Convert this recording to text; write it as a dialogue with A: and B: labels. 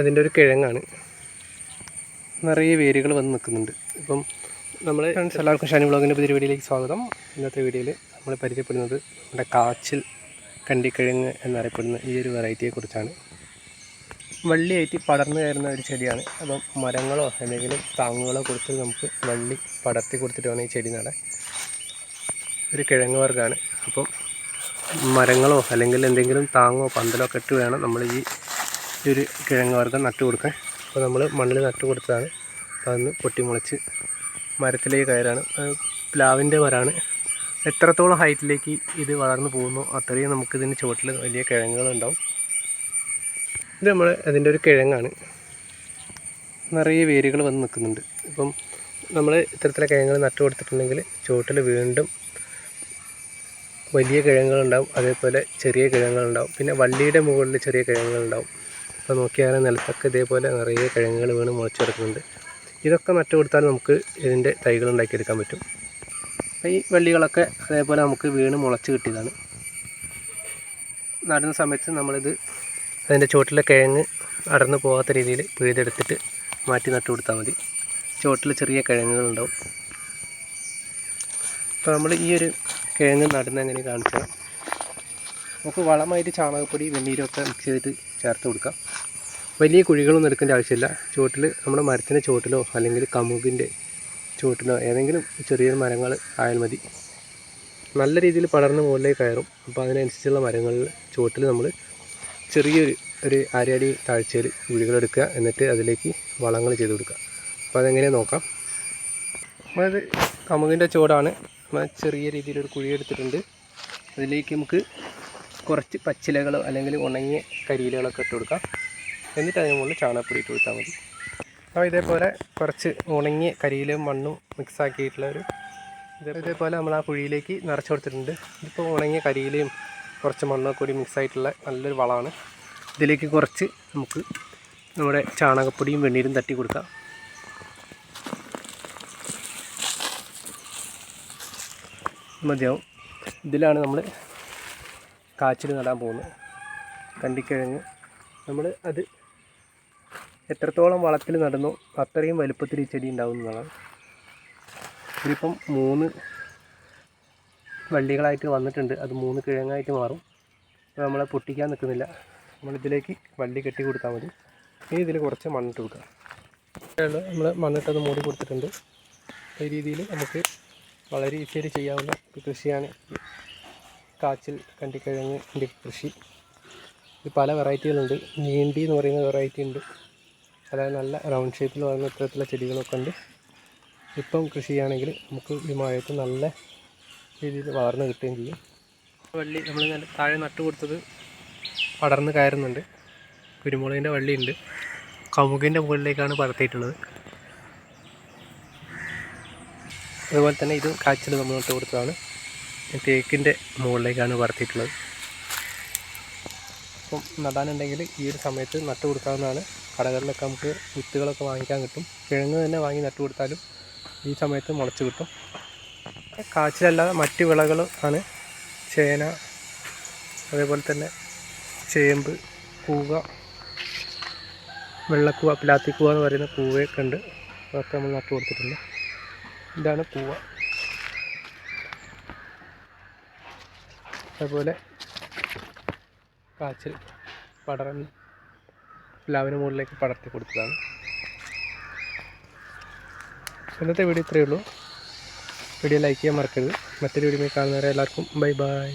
A: അതിന്റെ ഒരു കിഴങ്ങാണ്. നിറയെ വേരുകൾ വന്ന് നിൽക്കുന്നുണ്ട്. ഇപ്പം നമ്മൾ ഫ്രണ്ട്സ് എല്ലാവർക്കും ഷാനി ബ്ലോഗിന്റെ പുതിയ വീഡിയോയിലേക്ക് സ്വാഗതം. ഇന്നത്തെ വീഡിയോയിൽ നമ്മൾ പരിചയപ്പെടുന്നത് നമ്മുടെ കാച്ചിൽ കണ്ടിക്കിഴങ്ങ് എന്നറിയപ്പെടുന്ന ഈ ഒരു വെറൈറ്റിയെക്കുറിച്ചാണ് വള്ളിയായിട്ട് പടർന്നു കയറുന്ന ഒരു ചെടിയാണ്. അപ്പം മരങ്ങളോ അല്ലെങ്കിൽ താങ്ങുകളോ കൊടുത്ത് നമുക്ക് വള്ളി പടർത്തി കൊടുത്തിട്ട് വേണം ഈ ചെടി നടാൻ. ഒരു കിഴങ്ങ് വർഗമാണ് അപ്പം മരങ്ങളോ അല്ലെങ്കിൽ എന്തെങ്കിലും താങ്ങോ പന്തലോ ഒക്കെ ഇട്ട് വേണം നമ്മൾ ഈ ഒരു കിഴങ്ങ് വർഗം നട്ടു കൊടുക്കാൻ. അപ്പോൾ നമ്മൾ മണ്ണിൽ നട്ടു കൊടുത്തതാണ്. അപ്പോൾ അതൊന്ന് പൊട്ടിമുളച്ച് മരത്തിലേക്ക് കയറാണ്. പ്ലാവിന്റെ മരമാണ് എത്രത്തോളം ഹൈറ്റിലേക്ക് ഇത് വളർന്നു പോകുന്നു അത്രയും നമുക്കിതിന് ചുവട്ടിൽ വലിയ കിഴങ്ങുകളുണ്ടാവും. ഇത് നമ്മൾ അതിന്റെ ഒരു കിഴങ്ങാണ്. നിറയെ വേരുകൾ വന്ന് നിൽക്കുന്നുണ്ട്. ഇപ്പം നമ്മൾ ഇത്തരത്തിലെ കിഴങ്ങുകൾ നട്ടു കൊടുത്തിട്ടുണ്ടെങ്കിൽ ചുവട്ടിൽ വീണ്ടും വലിയ കിഴങ്ങുകളുണ്ടാവും. അതേപോലെ ചെറിയ കിഴങ്ങുകളുണ്ടാവും. പിന്നെ വള്ളിയുടെ മുകളിൽ ചെറിയ കിഴങ്ങുകളുണ്ടാവും. അപ്പോൾ നോക്കിയാൽ നിലത്തൊക്കെ ഇതേപോലെ നിറയെ കിഴങ്ങുകൾ വീണ് മുളച്ചെടുക്കുന്നുണ്ട്. ഇതൊക്കെ നട്ടു കൊടുത്താൽ നമുക്ക് ഇതിന്റെ തൈകൾ ഉണ്ടാക്കിയെടുക്കാൻ പറ്റും. അപ്പോൾ ഈ വള്ളികളൊക്കെ അതേപോലെ നമുക്ക് വീണ് മുളച്ച് കിട്ടിയതാണ്. നടുന്ന സമയത്ത് നമ്മളിത് അതിന്റെ ചുവട്ടിലെ കിഴങ്ങ് അടർന്നു പോകാത്ത രീതിയിൽ പിഴുതെടുത്തിട്ട് മാറ്റി നട്ടു കൊടുത്താൽ മതി. ചുവട്ടിൽ ചെറിയ കിഴങ്ങുകളുണ്ടാവും അപ്പോൾ നമ്മൾ ഈ ഒരു കിഴങ്ങ് നടുന്ന എങ്ങനെ കാണിച്ചാൽ നമുക്ക് വളമായിട്ട് ചാണകപ്പൊടി വെണ്ണീരൊക്കെ മിക്സ് ചെയ്തിട്ട് ചേർത്ത് കൊടുക്കാം. വലിയ കുഴികളൊന്നും എടുക്കേണ്ട ആവശ്യമില്ല. ചുവട്ടിൽ നമ്മുടെ മരത്തിന്റെ ചുവട്ടിലോ അല്ലെങ്കിൽ കമുകിന്റെ ചുവട്ടിലോ ഏതെങ്കിലും ചെറിയ മരങ്ങൾ ആയാൽ മതി. നല്ല രീതിയിൽ പടർന്ന് മുകളിലേക്ക് കയറും. അപ്പോൾ അതിനനുസരിച്ചുള്ള മരങ്ങളിൽ ചുവട്ടിൽ നമ്മൾ ചെറിയൊരു ഒരു അരയടി താഴ്ചയിൽ കുഴികളെടുക്കുക എന്നിട്ട് അതിലേക്ക് വളങ്ങൾ ചെയ്ത് കൊടുക്കുക. അപ്പോൾ അതെങ്ങനെയാണ് നോക്കാം. അതായത് കമുകിന്റെ ചുവടാണ്. നമ്മൾ ചെറിയ രീതിയിലൊരു കുഴി എടുത്തിട്ടുണ്ട്. അതിലേക്ക് നമുക്ക് കുറച്ച് പച്ചിലകളോ അല്ലെങ്കിൽ ഉണങ്ങിയ കരിയിലകളൊക്കെ ഇട്ട് കൊടുക്കാം. എന്നിട്ട് അതിന് മുകളിൽ ചാണകപ്പൊടി ഇട്ട് കൊടുത്താൽ മതി. അപ്പോൾ ഇതേപോലെ കുറച്ച് ഉണങ്ങിയ കരിയിലും മണ്ണും മിക്സ് ആക്കിയിട്ടുള്ള ഒരു ഇതേ ഇതേപോലെ നമ്മൾ ആ കുഴിയിലേക്ക് നിറച്ച് കൊടുത്തിട്ടുണ്ട്. ഇതിപ്പോൾ ഉണങ്ങിയ കരിയിലയും കുറച്ച് മണ്ണൊക്കെ കൂടി മിക്സ് ആയിട്ടുള്ള നല്ലൊരു വളമാണ്. ഇതിലേക്ക് കുറച്ച് നമുക്ക് നമ്മുടെ ചാണകപ്പൊടിയും വെണ്ണീരും തട്ടി കൊടുക്കാം. മതിയാവും. ഇതിലാണ് നമ്മൾ കാച്ചിൽ നടാൻ പോകുന്നത്. കണ്ടിക്കിഴങ്ങ്. നമ്മൾ അത് എത്രത്തോളം വളത്തിൽ നടന്നു അത്രയും വലുപ്പത്തിൽ ഈ ചെടി ഉണ്ടാവും എന്നുള്ളതാണ് ഇതിപ്പം മൂന്ന് വള്ളികളായിട്ട് വന്നിട്ടുണ്ട്. അത് മൂന്ന് കിഴങ്ങായിട്ട് മാറും. അപ്പോൾ നമ്മളെ പൊട്ടിക്കാൻ നിൽക്കുന്നില്ല. നമ്മളിതിലേക്ക് വള്ളി കെട്ടി കൊടുത്താൽ മതി. ഇനി ഇതിൽ കുറച്ച് മണ്ണിട്ട് കൊടുക്കാം. നമ്മൾ മണ്ണിട്ടത് മൂടി കൊടുത്തിട്ടുണ്ട്. ഈ രീതിയിൽ നമുക്ക് വളരെ ഈസിയായിട്ട് ചെയ്യാവുന്ന കൃഷിയാണ് കാച്ചിൽ കണ്ടിക്കിഴങ്ങിന്റെ കൃഷി. ഇത് പല വെറൈറ്റികളുണ്ട്. നീണ്ടി എന്ന് പറയുന്ന വെറൈറ്റി ഉണ്ട്. അതായത് നല്ല റൗണ്ട് ഷേപ്പിൽ വരുന്ന ഇത്തരത്തിലുള്ള ചെടികളൊക്കെ ഉണ്ട്. ഇപ്പം കൃഷി ചെയ്യുകയാണെങ്കിൽ നമുക്ക് ഈ മഴയത്ത് നല്ല രീതിയിൽ വളർന്ന് കിട്ടുകയും ചെയ്യും. വള്ളി നമ്മൾ താഴെ നട്ടു കൊടുത്തത് പടർന്ന് കയറുന്നുണ്ട്. കുരുമുളകിന്റെ വള്ളിയുണ്ട്. കമുകിന്റെ മുകളിലേക്കാണ് പടർത്തിയിട്ടുള്ളത് അതുപോലെ തന്നെ ഇത് കാച്ചിൽ നമ്മൾ നട്ട് കൊടുത്തതാണ്. തേക്കിന്റെ മുകളിലേക്കാണ് പടർത്തിയിട്ടുള്ളത് അപ്പം നടാനുണ്ടെങ്കിൽ ഈ ഒരു സമയത്ത് നട്ട് കൊടുക്കാവുന്നതാണ്. കടകളിലൊക്കെ നമുക്ക് വിത്തുകളൊക്കെ വാങ്ങിക്കാൻ കിട്ടും. കിഴങ്ങ് തന്നെ വാങ്ങി നട്ടു കൊടുത്താലും ഈ സമയത്ത് മുളച്ച് കിട്ടും. കാച്ചിലല്ലാതെ മറ്റ് വിളകൾ ആണ്. ചേന അതേപോലെ തന്നെ ചേമ്പ് കൂവ വെള്ളക്കൂവ പ്ലാത്തിക്കൂവ എന്ന് പറയുന്ന കൂവയൊക്കെ ഉണ്ട്. അതൊക്കെ നമ്മൾ നട്ടു കൊടുത്തിട്ടുണ്ട്. ഇതാണ് കൂവ. അതുപോലെ കാച്ചിൽ പടർന്ന്. പ്ലാവിന് മുകളിലേക്ക് പടർത്തി കൊടുത്തതാണ്. ഇന്നത്തെ വീഡിയോ ഇത്രയേ ഉള്ളൂ. വീഡിയോ ലൈക്ക് ചെയ്യാൻ മറക്കരുത്. മറ്റൊരു വീഡിയോ കാണുന്നവരെ എല്ലാവർക്കും ബൈ ബൈ